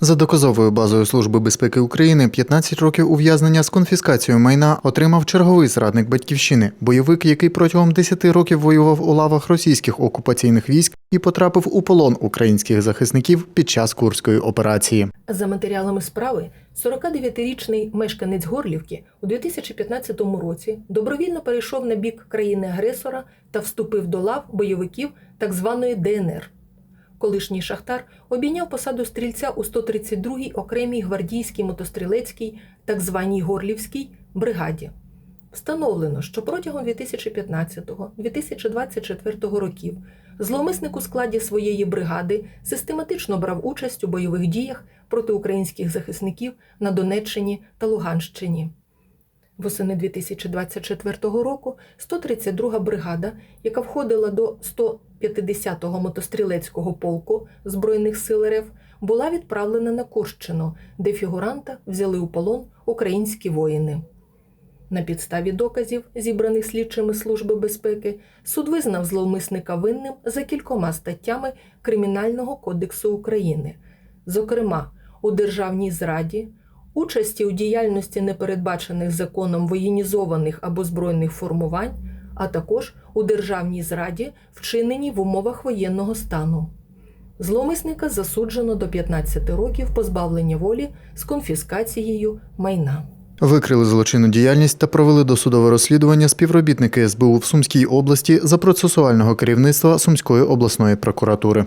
За доказовою базою Служби безпеки України 15 років ув'язнення з конфіскацією майна отримав черговий зрадник батьківщини, бойовик, який протягом 10 років воював у лавах російських окупаційних військ і потрапив у полон українських захисників під час курської операції. За матеріалами справи, 49-річний мешканець Горлівки у 2015 році добровільно перейшов на бік країни-агресора та вступив до лав бойовиків так званої ДНР. Колишній шахтар обійняв посаду стрільця у 132-й окремій гвардійській мотострілецькій, так званій Горлівській бригаді. Встановлено, що протягом 2015-2024 років зловмисник у складі своєї бригади систематично брав участь у бойових діях проти українських захисників на Донеччині та Луганщині. Восени 2024 року 132 бригада, яка входила до 150-го мотострілецького полку Збройних сил РФ, була відправлена на Курщину, де фігуранта взяли у полон українські воїни. На підставі доказів, зібраних слідчими Служби безпеки, суд визнав зловмисника винним за кількома статтями Кримінального кодексу України, зокрема у державній зраді, участі у діяльності непередбачених законом воєнізованих або збройних формувань, а також у державній зраді, вчиненій в умовах воєнного стану. Зломисника засуджено до 15 років позбавлення волі з конфіскацією майна. Викрили злочинну діяльність та провели досудове розслідування співробітники СБУ в Сумській області за процесуального керівництва Сумської обласної прокуратури.